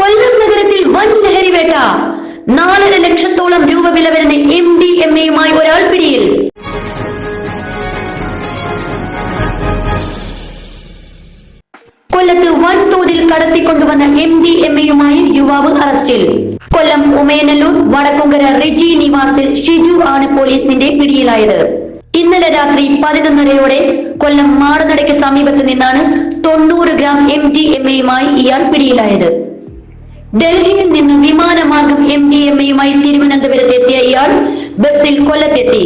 കൊല്ലം നഗരത്തിൽ വൻ ലഹരി വേട്ട. നാലര ലക്ഷത്തോളം രൂപ വില വരുന്ന എം ഡി എം എയുമായി ഒരാൾ പിടിയിൽ. കൊല്ലത്ത് വൻതോതിൽ കടത്തിക്കൊണ്ടുവന്ന എം ഡി എം എയുമായി യുവാവ് അറസ്റ്റിൽ. കൊല്ലം ഉമയനല്ലൂർ വടക്കുങ്കര റിജി നിവാസിൽ ഷിജു ആണ് പോലീസിന്റെ പിടിയിലായത്. ഇന്നലെ രാത്രി പതിനൊന്നരയോടെ കൊല്ലം മാടനടയ്ക്ക് സമീപത്ത് നിന്നാണ് തൊണ്ണൂറ് ഗ്രാം എം ഡി എം എയുമായി ഇയാൾ പിടിയിലായത്. ഡൽഹിയിൽ നിന്നും വിമാനമാർഗം എം ഡി എം എയുമായി തിരുവനന്തപുരത്ത് എത്തിയ ഇയാൾ ബസിൽ കൊല്ലത്തെത്തി.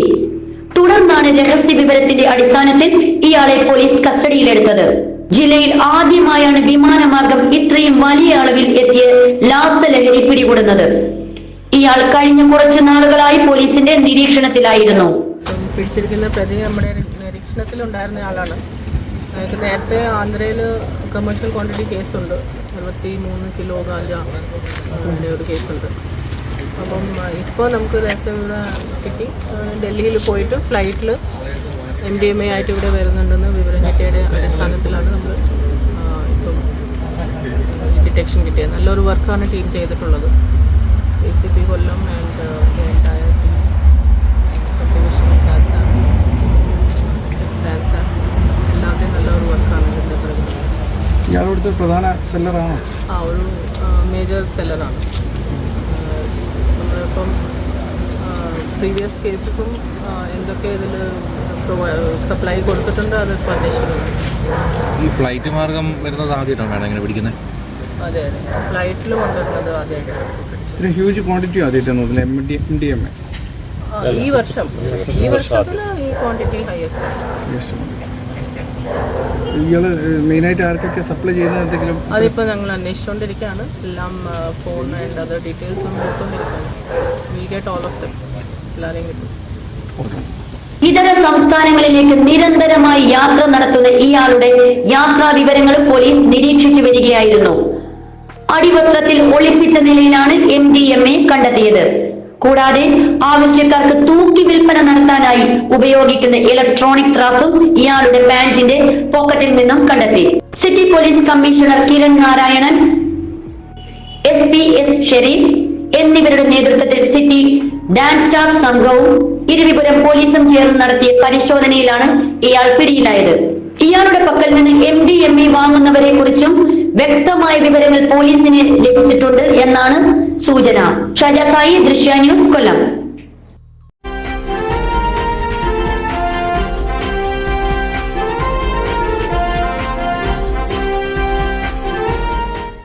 തുടർന്നാണ് രഹസ്യ വിവരത്തിന്റെ അടിസ്ഥാനത്തിൽ ഇയാളെ പോലീസ് കസ്റ്റഡിയിലെടുത്തത്. ജില്ലയിൽ ആദ്യമായാണ് വിമാനമാർഗം ഇത്രയും വലിയ അളവിൽ എത്തിയ ലാസലഹരി പിടികൂടുന്നത്. ഇയാൾ കഴിഞ്ഞ കുറച്ചു നാളുകളായി പോലീസിന്റെ നിരീക്ഷണത്തിലായിരുന്നു. പിടിച്ചിരിക്കുന്ന പ്രതി നമ്മുടെ നിരീക്ഷണത്തിലുണ്ടായിരുന്ന ആളാണ്. അയാൾക്ക് നേരത്തെ ആന്ധ്രയിൽ കമേഴ്ഷ്യൽ ക്വാണ്ടിറ്റി കേസുണ്ട് അറുപത്തി മൂന്ന് കിലോ ഗാഞ്ച അതിന്റെ ഒരു കേസുണ്ട് അപ്പം ഇപ്പോൾ നമുക്ക് രഹസ്യവിവരം കിട്ടി. ഡൽഹിയിൽ പോയിട്ട് ഫ്ലൈറ്റിൽ എം ഡി എം എ ആയിട്ട് ഇവിടെ വരുന്നുണ്ടെന്ന് വിവരം കിട്ടിയതിന്റെ അടിസ്ഥാനത്തിലാണ് നമ്മൾ ഇപ്പം ഡിറ്റക്ഷൻ കിട്ടിയത്. നല്ലൊരു വർക്കാണ് ടീം ചെയ്തിട്ടുള്ളത്. A C P Kollam and entire team subdivision ഡാൻസ ഡാൻസ എല്ലാവരുടെയും നല്ലൊരു വർക്കാണ് ഇതിന്റെ പിറകിൽ ഇയാളവിടുത്തെ പ്രധാന സെല്ലറാണോ? ആ ഒരു മേജർ സെല്ലറാണ് നമ്മളിപ്പം പ്രീവിയസ് കേസസും എന്തൊക്കെ ഇതിൽ സപ്ലൈ കൊടുത്തിട്ടുണ്ട് അത് അന്വേഷിക്കുന്നത് ഈ ഫ്ലൈറ്റ് മാർഗം വരുന്നത് ആദ്യമായിട്ടാണ് മാഡം ഇങ്ങനെ പിടിക്കുന്നത്? അതെ അതെ. ഫ്ലൈറ്റിൽ കൊണ്ടുവരുന്നത് ആദ്യമായിട്ടാണ് ഇത്ര ഹ്യൂജ് ക്വാണ്ടിറ്റി ആദ്യമായിട്ടാണ് M D M D M A ഈ വർഷം ഈ വർഷത്തിൽ ഈ ക്വാണ്ടിറ്റി ഹയസ്റ്റ് ആണ്. ഇയാൾ മെയിനായിട്ട് ആർക്കൊക്കെ സപ്ലൈ ചെയ്യുന്ന എന്തെങ്കിലും അതിപ്പോൾ ഞങ്ങൾ അന്വേഷിച്ചുകൊണ്ടിരിക്കുകയാണ് എല്ലാം phone and other details we get all of them എല്ലാവരെയും കിട്ടും. ഇതര സംസ്ഥാനങ്ങളിലേക്ക് നിരന്തരമായി യാത്ര നടത്തുന്ന ഇയാളുടെ യാത്രാ വിവരങ്ങൾ പോലീസ് നിരീക്ഷിച്ചു വരികയായിരുന്നു. അടിവസ്ത്രത്തിൽ ഒളിപ്പിച്ച നിലയിലാണ് എം ഡി എം എ കണ്ടെത്തിയത്. കൂടാതെ ആവശ്യക്കാർക്ക് തൂക്കി വിൽപ്പന നടത്താനായി ഉപയോഗിക്കുന്ന ഇലക്ട്രോണിക് ത്രാസും ഇയാളുടെ പാന്റിന്റെ പോക്കറ്റിൽ നിന്നും കണ്ടെത്തി. City police commissioner Kiran Narayanan S P S Sharif എന്നിവരുടെ നേതൃത്വത്തിൽ സിറ്റി ഡാൻസ് സ്റ്റാഫ് സംഘവും ഇരുവിപുരം പോലീസും ചേർന്ന് നടത്തിയ പരിശോധനയിലാണ് ഇയാൾ പിടിയിലായത്. ഇയാളുടെ പക്കൽ നിന്ന് എം ഡി എം ഇ വാങ്ങുന്നവരെ കുറിച്ചും വ്യക്തമായ വിവരങ്ങൾ പോലീസിന് ലഭിച്ചിട്ടുണ്ട് എന്നാണ് സൂചന. ഷജസായി ദൃശ്യ ന്യൂസ് കൊല്ലം.